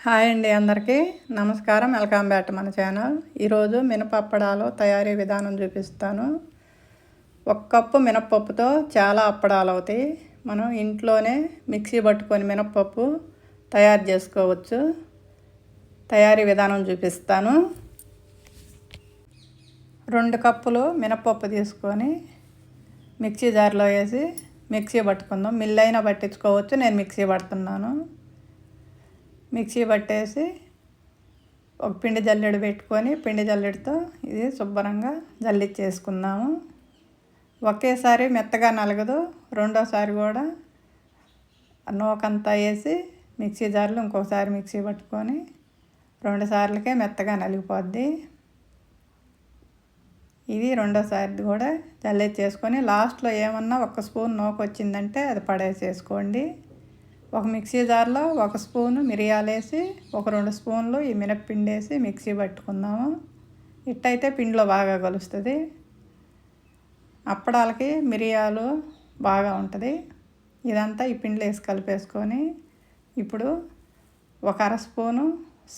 Hi అండి అందరికీ. నమస్కారం. వెల్కమ్ బ్యాక్ మన ఛానల్. ఈరోజు మినపప్పడాలు తయారీ విధానం చూపిస్తాను. ఒక కప్పు మినపప్పుతో చాలా అప్పడాలు అవుతాయి. మనం ఇంట్లోనే మిక్సీ పట్టుకొని మినపప్పు తయారు చేసుకోవచ్చు. తయారీ విధానం చూపిస్తాను. రెండు కప్పులు మినపప్పు తీసుకొని మిక్సీ జార్లో వేసి మిక్సీ పట్టుకుందాం. మిల్ అయినా పట్టించుకోవచ్చు. నేను మిక్సీ పడుతున్నాను. మిక్సీ పట్టేసి ఒక పిండి జల్లెడు పెట్టుకొని పిండి జల్లెడతో ఇది శుభ్రంగా జల్లిచ్చేసుకుందాము. ఒకేసారి మెత్తగా నలగదు. రెండోసారి కూడా నూకంతా వేసి మిక్సీ జార్లు ఇంకొకసారి మిక్సీ పట్టుకొని రెండు సార్లకే మెత్తగా నలిగిపోద్ది. ఇది రెండోసారి కూడా జల్లెచ్చేసుకొని లాస్ట్లో ఏమన్నా ఒక స్పూన్ నూక వచ్చిందంటే అది పడేసేసుకోండి. ఒక మిక్సీ జార్లో ఒక స్పూను మిరియాలు వేసి ఒక రెండు స్పూన్లు ఈ మినప్పిండి వేసి మిక్సీ పట్టుకుందాము. ఇట్టయితే పిండిలో బాగా కలుస్తుంది. అప్పడాలకి మిరియాలు బాగా ఉంటుంది. ఇదంతా ఈ పిండిలో వేసి కలిపేసుకొని ఇప్పుడు ఒక అర స్పూను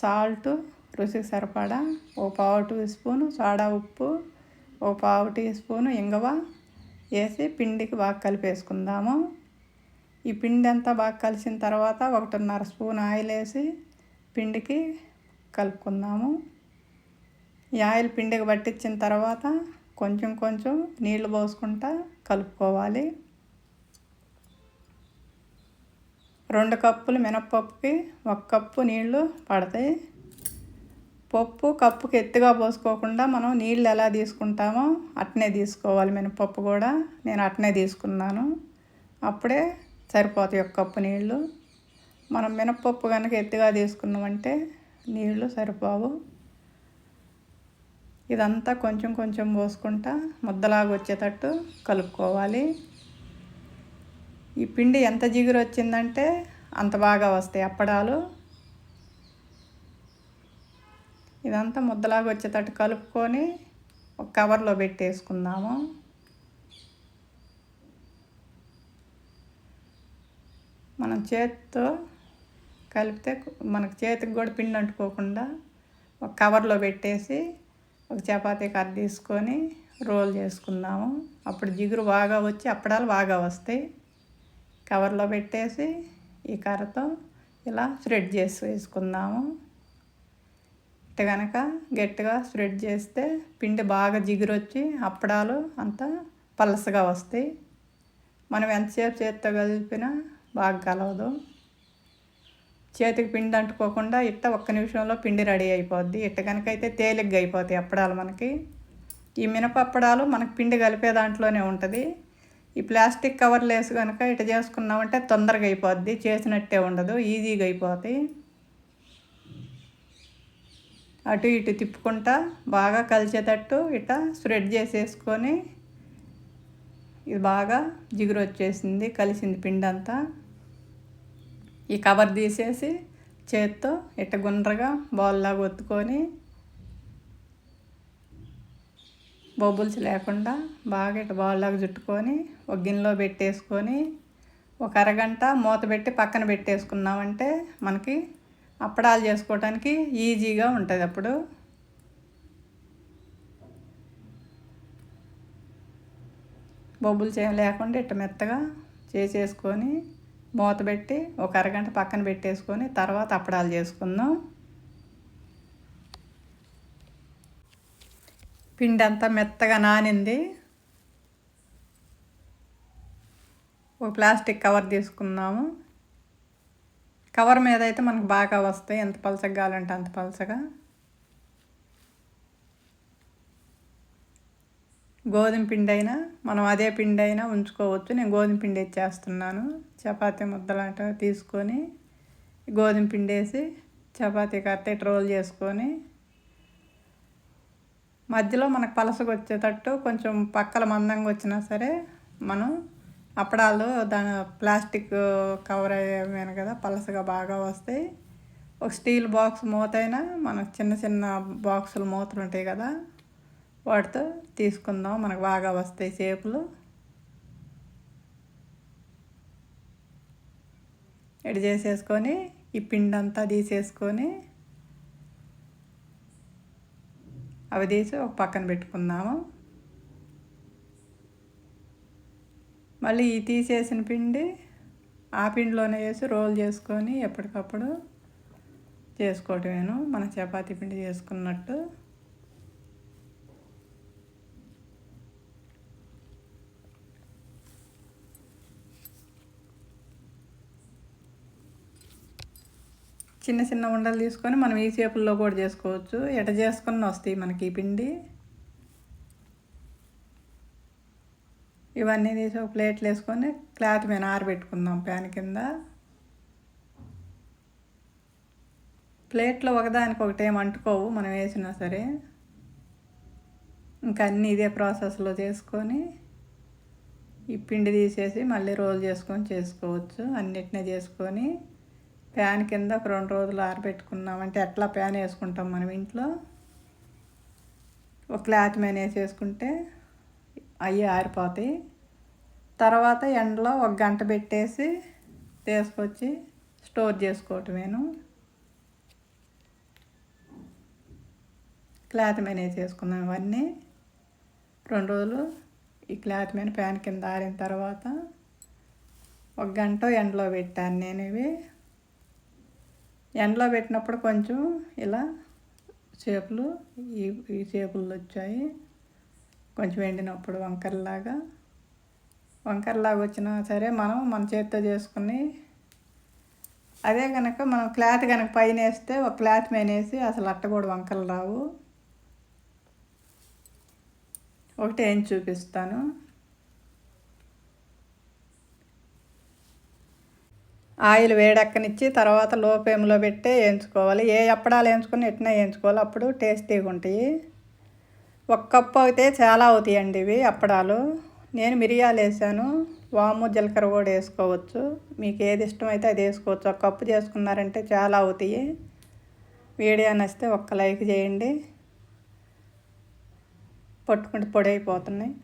సాల్ట్ రుచికి సరిపడా ఒక పావు టీ స్పూను సోడా ఉప్పు ఒక పావు టీ స్పూను ఇంగవ వేసి పిండికి బాగా కలిపేసుకుందాము. ఈ పిండి అంతా బాగా కలిసిన తర్వాత ఒకటిన్నర స్పూన్ ఆయిల్ వేసి పిండికి కలుపుకుందాము. ఈ ఆయిల్ పిండికి పట్టించిన తర్వాత కొంచెం కొంచెం నీళ్ళు పోసుకుంటా కలుపుకోవాలి. రెండు కప్పులు మినప్పప్పుకి ఒక కప్పు నీళ్ళు పడతాయి. పప్పు కప్పుకి ఎత్తుగా పోసుకోకుండా మనం నీళ్ళు ఎలా తీసుకుంటామో అట్నే తీసుకోవాలి. మినపప్పు కూడా నేను అట్నే తీసుకున్నాను. అప్పుడే సరిపోతాయి ఒక కప్పు నీళ్ళు. మనం మినప్పప్పు కనుక ఎత్తుగా తీసుకున్నామంటే నీళ్ళు సరిపోవు. ఇదంతా కొంచెం కొంచెం పోసుకుంటా ముద్దలాగా వచ్చేటట్టు కలుపుకోవాలి. ఈ పిండి ఎంత జిగురు వచ్చిందంటే అంత బాగా వస్తాయి అప్పడాలు. ఇదంతా ముద్దలాగా వచ్చేటట్టు కలుపుకొని ఒక కవర్లో పెట్టేసుకుందాము. మనం చేతితో కలిపితే మనకు చేతికి కూడా పిండి అంటుకోకుండా ఒక కవర్లో పెట్టేసి ఒక చపాతీ కర్ర తీసుకొని రోల్ చేసుకుందాము. అప్పుడు జిగురు బాగా వచ్చి అప్పడాలు బాగా వస్తాయి. కవర్లో పెట్టేసి ఈ కర్రతో ఇలా స్ప్రెడ్ చేసి వేసుకుందాము. ఇట్ట కనుక గట్టిగా స్ప్రెడ్ చేస్తే పిండి బాగా జిగురు వచ్చి అప్పడాలు అంతా పలసగా వస్తాయి. మనం ఎంతసేపు చేత్తో కలిపినా బాగా కలవదు. చేతికి పిండి అంటుకోకుండా ఇట్ట ఒక్క నిమిషంలో పిండి రెడీ అయిపోద్ది. ఇట్ట కనుకైతే తేలిగ్గా అయిపోతాయి అప్పడాలు మనకి. ఈ మినపప్పడాలు మనకు పిండి కలిపే దాంట్లోనే ఉంటుంది. ఈ ప్లాస్టిక్ కవర్లు వేసి కనుక ఇట చేసుకున్నామంటే తొందరగా అయిపోద్ది. చేసినట్టే ఉండదు. ఈజీగా అయిపోతాయి. అటు ఇటు తిప్పుకుంటా బాగా కలిసేటట్టు ఇట స్ప్రెడ్ చేసేసుకొని ఇది బాగా జిగురు వచ్చేసింది కలిసింది పిండి అంతా ఈ కవర్ తీసేసి చేత్తో ఇట్ట గుండ్రగా బాల్లాగా ఒత్తుకొని బొబ్బుల్స్ లేకుండా బాగా ఇట్ట బౌల్లాగా చుట్టుకొని ఒక గిన్నెలో పెట్టేసుకొని ఒక అరగంట మూత పెట్టి పక్కన పెట్టేసుకున్నామంటే మనకి అప్పడాలు చేసుకోవడానికి ఈజీగా ఉంటుంది అప్పుడు. బొబ్బులు చేయం లేకుండా ఇట్ట మెత్తగా చేసేసుకొని మూత పెట్టి ఒక అరగంట పక్కన పెట్టేసుకొని తర్వాత అప్పడాలు చేసుకుందాం. పిండి అంతా మెత్తగా నానింది. ఒక ప్లాస్టిక్ కవర్ తీసుకున్నాము కవర్ మీద అయితే మనకు బాగా వస్తాయి. ఎంత పలసగా కావాలంటే అంత పలసగా. గోధుమ పిండి అయినా మనం అదే పిండి అయినా ఉంచుకోవచ్చు. నేను గోధుమ పిండి చేస్తున్నాను. చపాతీ ముద్దలాంటి తీసుకొని గోధుమ పిండి వేసి చపాతీ కట్టే రోల్ చేసుకొని మధ్యలో మనకు పలసగా వచ్చేటట్టు కొంచెం పక్కల మందంగా వచ్చినా సరే మనం అప్పడాలు దాని ప్లాస్టిక్ కవర్ అయ్యాను కదా పలసగా బాగా వస్తాయి. ఒక స్టీల్ బాక్స్ మూతైనా మనకు చిన్న చిన్న బాక్సులు మూతలు ఉంటాయి కదా వాటితో తీసుకుందాం. మనకు బాగా వస్తాయి చేపలు. ఎడి చేసేసుకొని ఈ పిండి అంతా తీసేసుకొని అవి తీసి ఒక పక్కన పెట్టుకుందాము. మళ్ళీ ఈ తీసేసిన పిండి ఆ పిండిలోనే వేసి రోల్ చేసుకొని ఎప్పటికప్పుడు చేసుకోవటమేను. మన చపాతీ పిండి చేసుకున్నట్టు. చిన్న చిన్న ఉండలు తీసుకొని మనం ఈ చేపుల్లో కూడా చేసుకోవచ్చు. ఎట చేసుకుని వస్తాయి మనకి ఈ పిండి. ఇవన్నీ తీసి ఒక ప్లేట్లు వేసుకొని క్లాత్ మీద ఆరబెట్టుకుందాం ప్యాన్ కింద. ప్లేట్లో ఒకదానికి ఒకటి ఏం అంటుకోవు మనం వేసినా సరే. ఇంకా అన్నీ ఇదే ప్రాసెస్లో చేసుకొని ఈ పిండి తీసేసి మళ్ళీ రోల్ చేసుకొని చేసుకోవచ్చు. అన్నిటినీ చేసుకొని ఫ్యాన్ కింద ఒక రెండు రోజులు ఆరబెట్టుకున్నామంటే ఎట్లా ఫ్యాన్ వేసుకుంటాం మనం ఇంట్లో? ఒక క్లాత్ మీద వేసేసుకుంటే అవి ఆరిపోతాయి. తర్వాత ఎండలో ఒక గంట పెట్టేసి తీసుకొచ్చి స్టోర్ చేసుకోవటమేను. క్లాత్ మీద చేసుకున్నాం ఇవన్నీ. రెండు రోజులు ఈ క్లాత్ మీద ఫ్యాన్ కింద ఆరిన తర్వాత ఒక గంట ఎండలో పెట్టాను నేను ఇవి. ఎండలో పెట్టినప్పుడు కొంచెం ఇలా చేపలు ఈ ఈ చేపలు వచ్చాయి. కొంచెం ఎండినప్పుడు వంకరలాగా. వంకరలాగా వచ్చినా సరే మనం మన చేతితో చేసుకుని అదే కనుక మనం క్లాత్ కనుక పైన వేస్తే ఒక క్లాత్ మేనేసి అసలు అట్ట కూడా వంకలు రావు. ఒకటి ఏం చూపిస్తాను. ఆయిల్ వేడెక్కనిచ్చి తర్వాత లో ఫ్లేమ్లో పెట్టి వేయించుకోవాలి. ఏ అప్పడాలు వేయించుకొని ఎట్లా వేయించుకోవాలి. అప్పుడు టేస్టీగా ఉంటాయి. ఒక కప్పు అయితే చాలా అవుతాయండి ఇవి అప్పడాలు. నేను మిరియాలు వేసాను. వాము జీలకర్ర కూడా వేసుకోవచ్చు. మీకు ఏది ఇష్టం అయితే అది వేసుకోవచ్చు. ఒక కప్పు చేసుకున్నారంటే చాలా అవుతాయి. వీడియో నచ్చితే ఒక్క లైక్ చేయండి. పట్టుకుంటే పొడి అయిపోతున్నాయి.